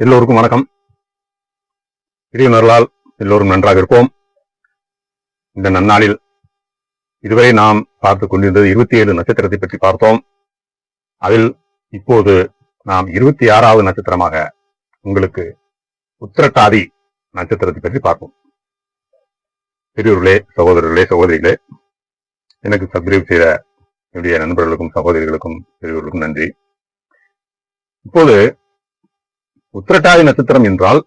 எல்லோருக்கும் வணக்கம். இறைவனர்களால் எல்லோரும் நன்றாக இருப்போம். இந்த நன்னாளில் இதுவரை நாம் பார்த்து கொண்டிருந்தது இருபத்தி ஏழு நட்சத்திரத்தை பற்றி பார்த்தோம். அதில் இப்போது நாம் இருபத்தி ஆறாவது நட்சத்திரமாக உங்களுக்கு உத்திரட்டாதி நட்சத்திரத்தை பற்றி பார்ப்போம். பெரியோர்களே சகோதரர்களே சகோதரிகளே எனக்கு சப்ஸ்கிரைப் செய்த என்னுடைய நண்பர்களுக்கும் சகோதரிகளுக்கும் பெரியவர்களுக்கும் நன்றி. இப்போது உத்திரட்டாதி நட்சத்திரம் என்றால்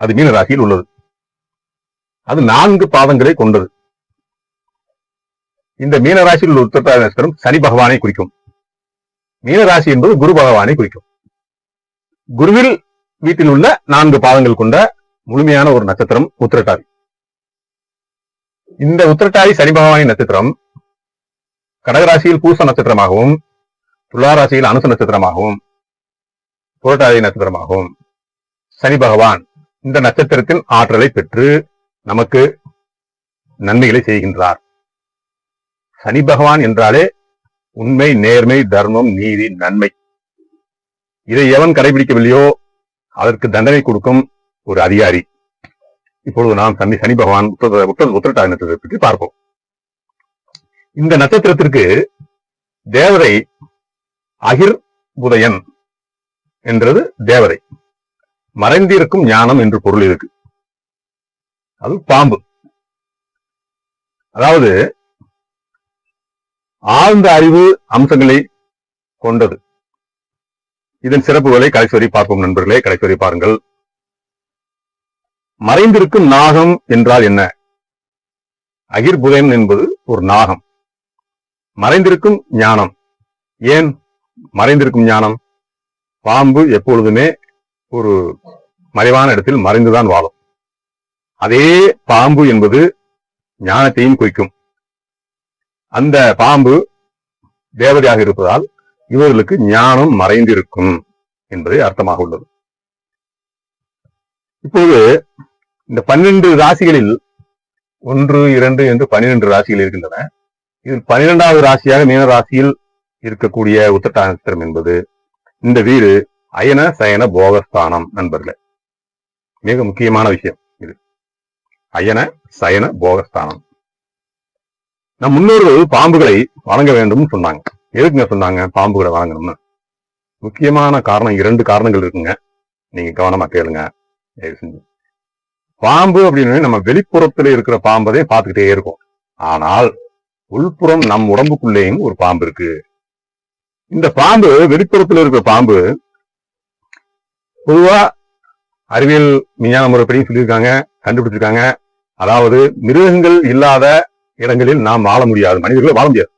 அது மீனராசியில் உள்ளது. அது நான்கு பாதங்களை கொண்டது. இந்த மீனராசியில் உள்ள உத்திரட்டாதி நட்சத்திரம் சனி பகவானை குறிக்கும். மீனராசி என்பது குரு பகவானை குறிக்கும். குருவில் வீட்டில் உள்ள நான்கு பாதங்கள் கொண்ட முழுமையான ஒரு நட்சத்திரம் உத்திரட்டாதி. இந்த உத்திரட்டாதி சனி பகவானின் நட்சத்திரம் கடகராசியில் பூச நட்சத்திரமாகவும் துளாராசியில் அனுச நட்சத்திரமாகவும் புரட்டாதி நட்சத்திரமாகவும் சனி பகவான் இந்த நட்சத்திரத்தில் ஆற்றலை பெற்று நமக்கு நன்மைகளை செய்கின்றார். சனி பகவான் என்றாலே உண்மை நேர்மை தர்மம் நீதி நன்மை. இதை எவன் கடைபிடிக்கவில்லையோ அதற்கு தண்டனை கொடுக்கும் ஒரு அதிகாரி. இப்பொழுது நாம் சனி சனி பகவான் உத்தர உத்தர நட்சத்திரத்தை பற்றி பார்ப்போம். இந்த நட்சத்திரத்திற்கு தேவதை அகிர் உதயன் என்றது தேவதை. மறைந்திருக்கும் ஞானம் என்று பொருள் இருக்கு. அது பாம்பு. அதாவது ஆழ்ந்த அறிவு அம்சங்களை கொண்டது. இதன் சிறப்புகளை கடைசி பார்ப்போம் நண்பர்களே. கடைசி பாருங்கள். மறைந்திருக்கும் நாகம் என்றால் என்ன? அகிர்புதயம் என்பது ஒரு நாகம். மறைந்திருக்கும் ஞானம். ஏன் மறைந்திருக்கும் ஞானம்? பாம்பு எப்பொழுதுமே ஒரு மறைவான இடத்தில் மறைந்துதான் வாழும். அதே பாம்பு என்பது ஞானத்தையும் குறிக்கும். அந்த பாம்பு தேவதையாக இருப்பதால் இவர்களுக்கு ஞானம் மறைந்திருக்கும் என்பதை அர்த்தமாக உள்ளது. இப்போது இந்த பன்னிரண்டு ராசிகளில் ஒன்று இரண்டு என்று பன்னிரண்டு ராசிகள் இருக்கின்றன. இதில் பன்னிரெண்டாவது ராசியாக மீன ராசியில் இருக்கக்கூடிய உத்தட்ட நட்சத்திரம் என்பது இந்த வீடு அயன சயன போகஸ்தானம் நண்பர்களே. மிக முக்கியமான விஷயம் இது. அயன சயன போகஸ்தானம். நம் முன்னோர்கள் பாம்புகளை வணங்க வேண்டும் சொன்னாங்க. எதுக்குங்க சொன்னாங்க? பாம்புகளை வணங்கணும்னு. முக்கியமான காரணம் இரண்டு காரணங்கள் இருக்குங்க. நீங்க கவனமா கேளுங்க. செஞ்சு. பாம்பு அப்படின்னு நம்ம வெளிப்புறத்துல இருக்கிற பாம்பதே பார்த்துக்கிட்டே இருக்கும். ஆனால் உள்புறம் நம் உடம்புக்குள்ளேயும் ஒரு பாம்பு இருக்கு. இந்த பாம்பு வெளிப்புறத்துல இருக்கிற பாம்பு பொதுவா அறிவியல் விஞ்ஞான முறைப்படியும் சொல்லியிருக்காங்க கண்டுபிடிச்சிருக்காங்க. அதாவது மிருகங்கள் இல்லாத இடங்களில் நாம் வாழ முடியாது. மனிதர்கள் வாழ முடியாது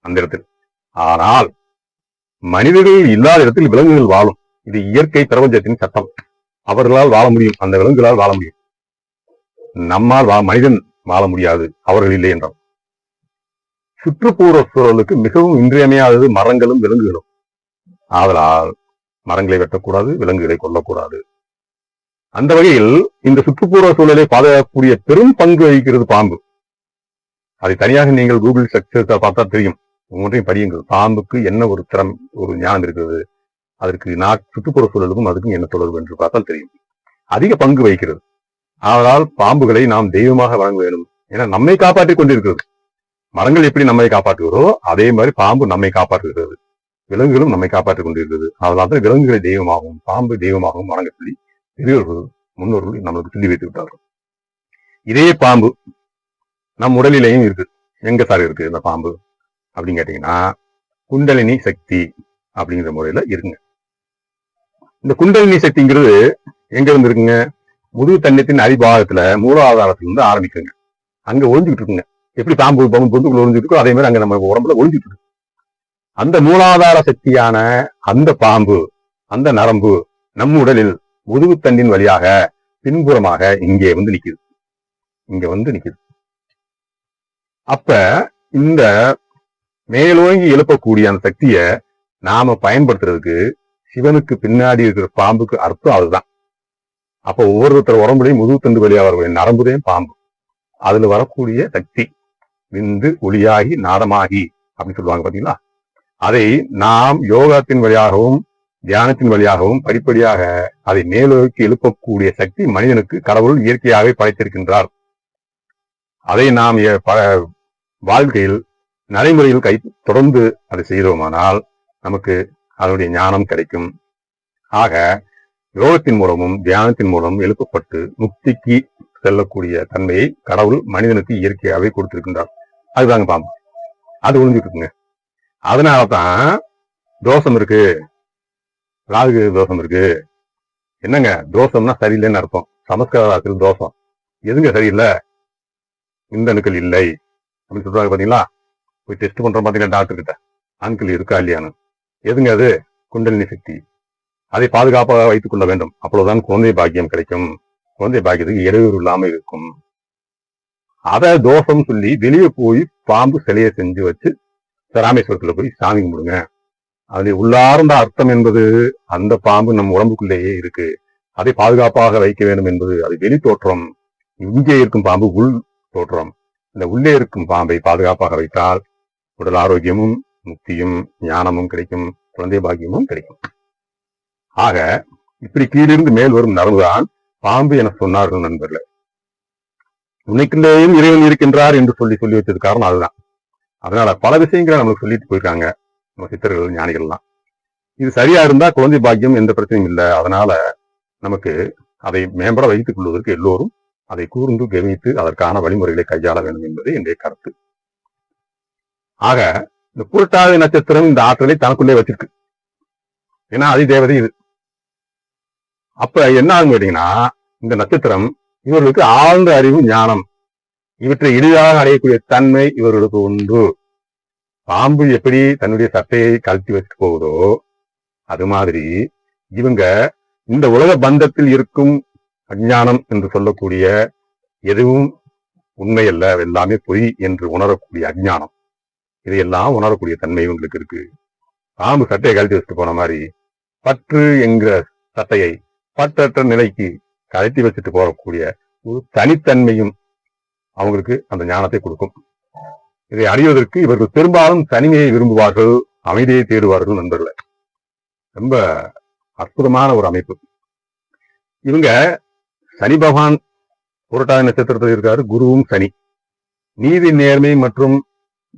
அந்த இடத்தில். ஆனால் மனிதர்கள் இல்லாத இடத்தில் விலங்குகள் வாழும். இது இயற்கை பிரபஞ்சத்தின் சட்டம். அவர்களால் வாழ முடியும். அந்த விலங்குகளால் வாழ முடியும். நம்மால் வா மனிதன் வாழ முடியாது. அவர்கள் இல்லை என்றால். சுற்றுப்புற சூழலுக்கு மிகவும் இன்றியமையாதது மரங்களும் விலங்குகளும். ஆதலால் மரங்களை வெட்டக்கூடாது விலங்குகளை கொல்லக்கூடாது. அந்த வகையில் இந்த சுற்றுப்புற சூழலை பாதுகாக்கக்கூடிய பெரும் பங்கு வகிக்கிறது பாம்பு. அதை தனியாக நீங்கள் கூகுள் சக்சஸ் பார்த்தா தெரியும். ஒன்றையும் படியுங்கள். பாம்புக்கு என்ன ஒரு திறம் ஒரு ஞானம் இருக்கிறது? அதற்கு நான் சுற்றுப்புற சூழலுக்கும் அதுக்கும் என்ன தொடர்பு என்று பார்த்தால் தெரியும். அதிக பங்கு வகிக்கிறது. ஆனால் பாம்புகளை நாம் தெய்வமாக வழங்க வேண்டும். ஏன்னா நம்மை காப்பாற்றிக் கொண்டிருக்கிறது. மரங்கள் எப்படி நம்மை காப்பாற்றுகிறதோ அதே மாதிரி பாம்பு நம்மை காப்பாற்றுகிறது. விலங்குகளும் நம்மை காப்பாற்றிக் கொண்டிருக்கிறது. அதனால்தான் விலங்குகளை தெய்வமாகவும் பாம்பு தெய்வமாகவும் வணங்க சொல்லி பெரியவர்கள் முன்னோர்கள் நம்மளுக்கு சொல்லி வைத்து விட்டார்கள். இதே பாம்பு நம் உடலிலேயும் இருக்கு. எங்க சார் இருக்கு இந்த பாம்பு? அப்படின்னு கேட்டீங்கன்னா குண்டலினி சக்தி அப்படிங்கிற முறையில இருக்குங்க. இந்த குண்டலினி சக்திங்கிறது எங்க இருந்து இருக்குங்க? முதுகு தண்ணத்தின் அடிபாகத்துல மூலாதாரத்துல இருந்து ஆரம்பிக்குங்க. அங்க ஒளிஞ்சுக்கிட்டு இருக்குங்க. எப்படி பாம்பு பாம்பு பொந்துக்குள்ள ஒழிஞ்சுட்டு அதே மாதிரி அங்க நம்ம உடம்புல ஒழிஞ்சுட்டு இருக்கு. அந்த மூலாதார சக்தியான அந்த பாம்பு அந்த நரம்பு நம் உடலில் முதுகுத்தண்டின் வழியாக பின்புறமாக இங்கே வந்து நிக்குது. இங்க வந்து நிக்குது. அப்ப இந்த மேலோங்கி எழுப்பக்கூடிய அந்த சக்தியை நாம பயன்படுத்துறதுக்கு சிவனுக்கு பின்னாடி இருக்கிற பாம்புக்கு அர்த்தம் அதுதான். அப்ப ஒவ்வொருத்தர் உடம்புலையும் முதுகுத்தண்டு வழியாக வரக்கூடிய நரம்புதையும் பாம்பு. அதுல வரக்கூடிய சக்தி விந்து ஒளியாகி நாதமாகி அப்படின்னு சொல்லுவாங்க பாத்தீங்களா? அதை நாம் யோகத்தின் வழியாகவும் தியானத்தின் வழியாகவும் படிப்படியாக அதை மேலோக்கி எழுப்பக்கூடிய சக்தி மனிதனுக்கு கடவுள் இயற்கையாகவே படைத்திருக்கின்றார். அதை நாம் வாழ்க்கையில் நடைமுறையில் கை தொடர்ந்து அதை செய்தோமானால் நமக்கு அதனுடைய ஞானம் கிடைக்கும். ஆக யோகத்தின் மூலமும் தியானத்தின் மூலமும் எழுப்பப்பட்டு முக்திக்கு செல்லக்கூடிய தன்மையை கடவுள் மனிதனுக்கு இயற்கையாகவே கொடுத்திருக்கின்றார். அதுதாங்க பாம்பு. அது ஒளிஞ்சுட்டு இருக்குங்க அதனால தான் தோஷம் இருக்கு. ராகு தோஷம் இருக்கு. என்னங்க? தோஷம்னா சரியில்லைன்னு அர்த்தம். சமஸ்கிருத வார்த்தையில் தோஷம். எதுங்க சரியில்லை? இந்த அணுக்கள் இல்லை. அப்படின்னு சொல்றாங்க பாத்தீங்களா? போய் டெஸ்ட் பண்றோம் பாத்தீங்களா டாக்டர் கிட்ட? அணுக்கள் இருக்கா இல்லையான்னு எதுங்க அது? குண்டலினி சக்தி. அதை பாதுகாப்பாக வைத்துக் கொள்ள வேண்டும். அப்பொழுதுதான் குழந்தை பாக்கியம் கிடைக்கும். குழந்தை பாக்கியத்துக்கு இடையூறு இல்லாம இருக்கும். அதை தோஷம் சொல்லி வெளியே போய் பாம்பு சிலையை செஞ்சு வச்சு ராமேஸ்வரத்துல போய் சாமி கும்பிடுங்க. அதில் உள்ளார்ந்த அர்த்தம் என்பது அந்த பாம்பு நம் உடம்புக்குள்ளேயே இருக்கு. அதை பாதுகாப்பாக வைக்க வேண்டும் என்பது அது வெளி தோற்றம். இங்கே இருக்கும் பாம்பு உள் தோற்றம். இந்த உள்ளே இருக்கும் பாம்பை பாதுகாப்பாக வைத்தால் உடல் ஆரோக்கியமும் முக்தியும் ஞானமும் கிடைக்கும் குழந்தை பாக்கியமும் கிடைக்கும். ஆக இப்படி கீழிருந்து மேல் வரும் நரம்புதான் பாம்பு என சொன்னார்கள் நண்பர்களே. உன்னைக்குள்ளேயும் இறைவன் இருக்கின்றார் என்று சொல்லி சொல்லி வச்சது காரணம் அதுதான். அதனால பல விஷயங்களை நம்மளுக்கு சொல்லிட்டு போயிருக்காங்க. நம்ம சித்தர்கள் ஞானிகள்லாம். இது சரியா இருந்தா குழந்தை பாக்கியம் எந்த பிரச்சனையும் இல்லை. அதனால நமக்கு அதை மேம்பட வைத்துக் கொள்வதற்கு எல்லோரும் அதை கூர்ந்து கவனித்து அதற்கான வழிமுறைகளை கையாள வேண்டும் என்பது என்னுடைய கருத்து. ஆக இந்த புரட்டாதி நட்சத்திரம் இந்த ஆற்றலை தனக்குள்ளே வச்சிருக்கு. ஏன்னா அதி தேவதை இது. அப்ப என்ன ஆகும் கேட்டீங்கன்னா இந்த நட்சத்திரம் இவர்களுக்கு ஆழ்ந்த அறிவு ஞானம். இவற்றை எளிதாக அடையக்கூடிய தன்மை இவர்களுக்கு உண்டு. பாம்பு எப்படி தன்னுடைய சட்டையை கழட்டி வச்சுட்டு போகுதோ அது மாதிரி இவங்க இந்த உலக பந்தத்தில் இருக்கும் அஞ்ஞானம் என்று சொல்லக்கூடிய எதுவும் உண்மையல்ல எல்லாமே பொய் என்று உணரக்கூடிய அஞ்ஞானம். இதையெல்லாம் உணரக்கூடிய தன்மை இவங்களுக்கு இருக்கு. பாம்பு சட்டையை கழட்டி வச்சுட்டு போன மாதிரி பற்று என்கிற சட்டையை பற்றற்ற நிலைக்கு கழட்டி வச்சுட்டு போகக்கூடிய ஒரு தனித்தன்மையும் அவங்களுக்கு அந்த ஞானத்தை கொடுக்கும். இதை அறிவதற்கு இவர்கள் பெரும்பாலும் தனிமையை விரும்புவார்கள் அமைதியை தேடுவார்கள் நண்பர்களே. ரொம்ப அற்புதமான ஒரு அமைப்பு. இவங்க சனி பகவான் புரட்டாதி நட்சத்திரத்தில் இருக்காரு குருவும் சனி. நீதி நேர்மை மற்றும்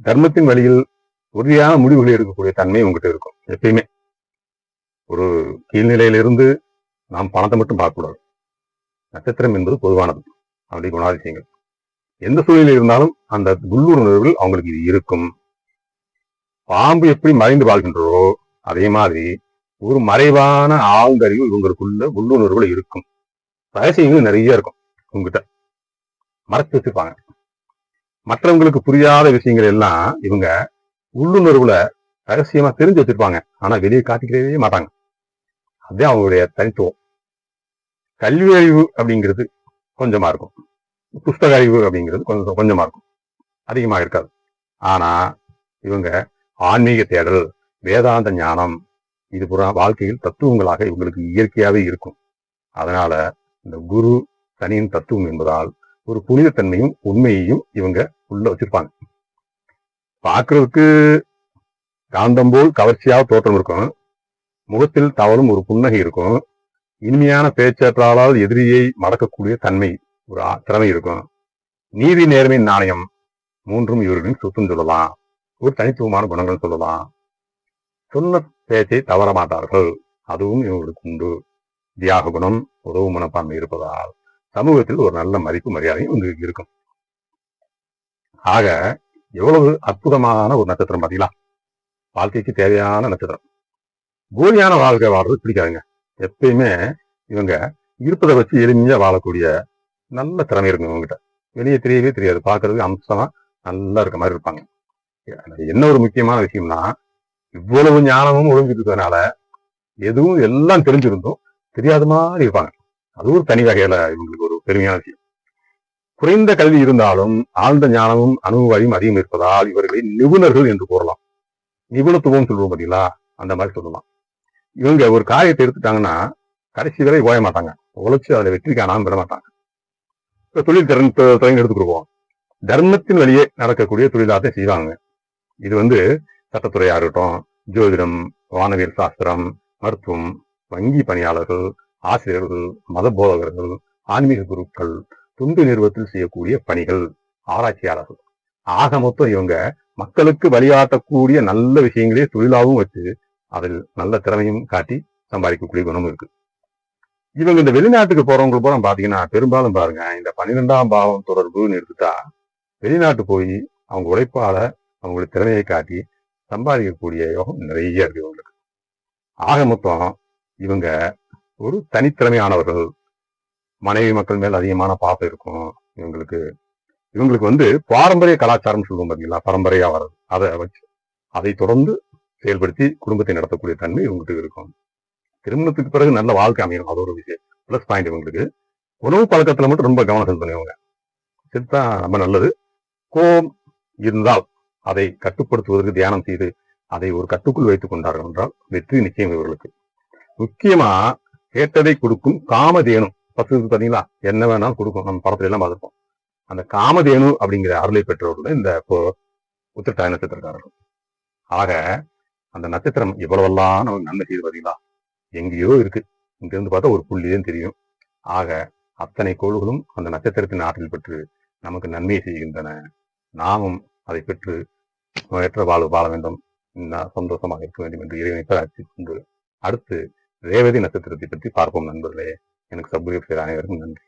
தர்மத்தின் வழியில் உறுதியான முடிவுகளை எடுக்கக்கூடிய தன்மை உங்ககிட்ட இருக்கும் எப்பயுமே. ஒரு கீழ்நிலையிலிருந்து நாம் பணத்தை மட்டும் பார்க்கக்கூடாது. நட்சத்திரம் என்பது பொதுவானது. அப்படி குணாதிசயங்கள். எந்த சூழ்நிலை இருந்தாலும் அந்த உள்ளுணர்வில் அவங்களுக்கு இது இருக்கும். பாம்பு எப்படி மறைந்து வாழ்கின்றதோ அதே மாதிரி ஒரு மறைவான ஆழ்ந்தறிவு இவங்களுக்குள்ள உள்ளுணர்வுல இருக்கும். ரகசியங்கள் நிறைய இருக்கும் உங்ககிட்ட. மறைச்சு வச்சிருப்பாங்க. மற்றவங்களுக்கு புரியாத விஷயங்கள் எல்லாம் இவங்க உள்ளுணர்வுல ரகசியமா தெரிஞ்சு வச்சிருப்பாங்க. ஆனா வெளியே காட்டிக்கிறவே மாட்டாங்க. அதுதான் அவங்களுடைய தனித்துவம். கல்வி அறிவு அப்படிங்கிறது கொஞ்சமா இருக்கும். புஸ்தக அறிவு அப்படிங்கிறது கொஞ்சம் கொஞ்சமா இருக்கும். அதிகமா இருக்காது. ஆனா இவங்க ஆன்மீக தேடல் வேதாந்த ஞானம் இது புறா வாழ்க்கையில் தத்துவங்களாக இவங்களுக்கு இயற்கையாவே இருக்கும். அதனால இந்த குரு சனியின் தத்துவம் என்பதால் ஒரு புனிதத்தன்மையும் உண்மையையும் இவங்க உள்ள வச்சிருப்பாங்க. பார்க்கறதுக்கு காந்தம் போல் கவர்ச்சியாக தோற்றம் இருக்கும். முகத்தில் தவறும் ஒரு புன்னகை இருக்கும். இனிமையான பேச்சாற்றாளால் எதிரியை மடக்கக்கூடிய தன்மை ஒரு திறமை இருக்கும். நீதி நேர்மை நாணயம் மூன்றும் இவர்களின் சொத்துன்னு சொல்லலாம். ஒரு தனித்துவமான குணங்கள் சொல்லலாம். சொன்ன பேச்சை தவற மாட்டார்கள். அதுவும் இவர்களுக்கு உண்டு. தியாக குணம் உதவு மனப்பான்மை இருப்பதால் சமூகத்தில் ஒரு நல்ல மதிப்பு மரியாதையும் உங்களுக்கு இருக்கும். ஆக எவ்வளவு அற்புதமான ஒரு நட்சத்திரம் பாத்தீங்களா வாழ்க்கைக்கு தேவையான நட்சத்திரம். போலியான வாழ்க்கை வாழ்றது பிடிக்காதுங்க. எப்பயுமே இவங்க இருப்பதை வச்சு எளிமையா வாழக்கூடிய நல்ல திறமை இருக்கும் இவங்ககிட்ட வெளியே தெரியவே தெரியாது. பார்க்கறதுக்கு அம்சமா நல்லா இருக்க மாதிரி இருப்பாங்க. என்ன ஒரு முக்கியமான விஷயம்னா இவ்வளவு ஞானமும் ஒழுங்கிட்டு இருக்கிறதுனால எதுவும் எல்லாம் தெரிஞ்சிருந்தும் தெரியாத மாதிரி இருப்பாங்க. அது ஒரு தனி வகையில இவங்களுக்கு ஒரு பெருமையான விஷயம். குறைந்த கல்வி இருந்தாலும் ஆழ்ந்த ஞானமும் அனுபவம் அதிகம் இருப்பதால் இவர்களை நிபுணர்கள் என்று கூறலாம். நிபுணத்துவம் சொல்லுவோம் பாத்தீங்களா? அந்த மாதிரி சொல்லலாம். இவங்க ஒரு காரியத்தை எடுத்துட்டாங்கன்னா கடைசி வரை ஓய மாட்டாங்க. உழைச்சு அதுல வெற்றி காணாம விட மாட்டாங்க. தொழில் திறன் து- துறைன்னு எடுத்துக்கிடுவோம். தர்மத்தின் வழியே நடக்கக்கூடிய தொழிலாத்தை செய்வாங்க. இது வந்து சட்டத்துறையா இருக்கட்டும் ஜோதிடம் வானவியல் சாஸ்திரம் மருத்துவம் வங்கி பணியாளர்கள் ஆசிரியர்கள் மத போதகர்கள் ஆன்மீக குருக்கள் துண்டு நிறுவத்தில் செய்யக்கூடிய பணிகள் ஆராய்ச்சியாளர்கள். ஆக மொத்தம் இவங்க மக்களுக்கு வழிகாட்டக்கூடிய நல்ல விஷயங்களே தொழிலாகவும் வச்சு அதில் நல்ல திறமையும் காட்டி சம்பாதிக்கக்கூடிய குணமும் இருக்கு. இவங்க இந்த வெளிநாட்டுக்கு போறவங்க பூரா பாத்தீங்கன்னா பெரும்பாலும் பாருங்க இந்த பன்னிரெண்டாம் பாவம் தொடர்புன்னு எடுத்துட்டா வெளிநாட்டு போய் அவங்க உழைப்பால அவங்களுடைய திறமையை காட்டி சம்பாதிக்கக்கூடிய யோகம் நிறைய இருக்கு இவங்களுக்கு. ஆக மொத்தம் இவங்க ஒரு தனித்திறமையானவர்கள். மனைவி மக்கள் மேல் அதிகமான பாசம் இருக்கும் இவங்களுக்கு. இவங்களுக்கு வந்து பாரம்பரிய கலாச்சாரம் சொல்லுவோம் பாத்தீங்களா பரம்பரையா வர்றது. அதை வச்சு அதை தொடர்ந்து செயல்படுத்தி குடும்பத்தை நடத்தக்கூடிய தன்மை இவங்களுக்கு இருக்கும். திருமணத்துக்கு பிறகு நல்ல வாழ்க்கை அமையும் அது ஒரு விஷயம். ப்ளஸ் பாயிண்ட் இவங்களுக்கு. உணவு பழக்கத்துல மட்டும் ரொம்ப கவனம் செலுத்தணும் இவங்க செலுத்தா ரொம்ப நல்லது. கோபம் இருந்தால் அதை கட்டுப்படுத்துவதற்கு தியானம் செய்து அதை ஒரு கட்டுக்குள் வைத்துக் கொண்டார்கள் என்றால் வெற்றி நிச்சயம் இவர்களுக்கு. முக்கியமா கேட்டதை கொடுக்கும் காமதேனு. பசு பாத்தீங்களா? என்ன வேணாலும் கொடுக்கும். நம்ம படத்துல எல்லாம் பார்த்துருப்போம். அந்த காமதேனு அப்படிங்கிற அருளை பெற்றவர்கள் இந்த இப்போ- உத்திரட்டாய நட்சத்திரக்காரர்கள். ஆக அந்த நட்சத்திரம் இவ்வளவெல்லாம் நமக்கு நன்மை செய்து பாத்தீங்களா? எங்கேயோ இருக்கு. இங்கிருந்து பார்த்தா ஒரு புள்ளிதான் தெரியும். ஆக அத்தனை கோள்களும் அந்த நட்சத்திரத்தின் ஆற்றல் பெற்று நமக்கு நன்மை செய்கின்றன. நாமும் அதை பெற்று ஏற்ற வாழ்வு வாழ வேண்டும். சந்தோஷமாக இருக்க வேண்டும் என்று இறைவனை பிரார்த்தி கொண்டு அடுத்து ரேவதி நட்சத்திரத்தை பற்றி பார்ப்போம் நண்பர்களே. எனக்கு சப்ஸ்கிரைப் செய்த அனைவருக்கும் நன்றி.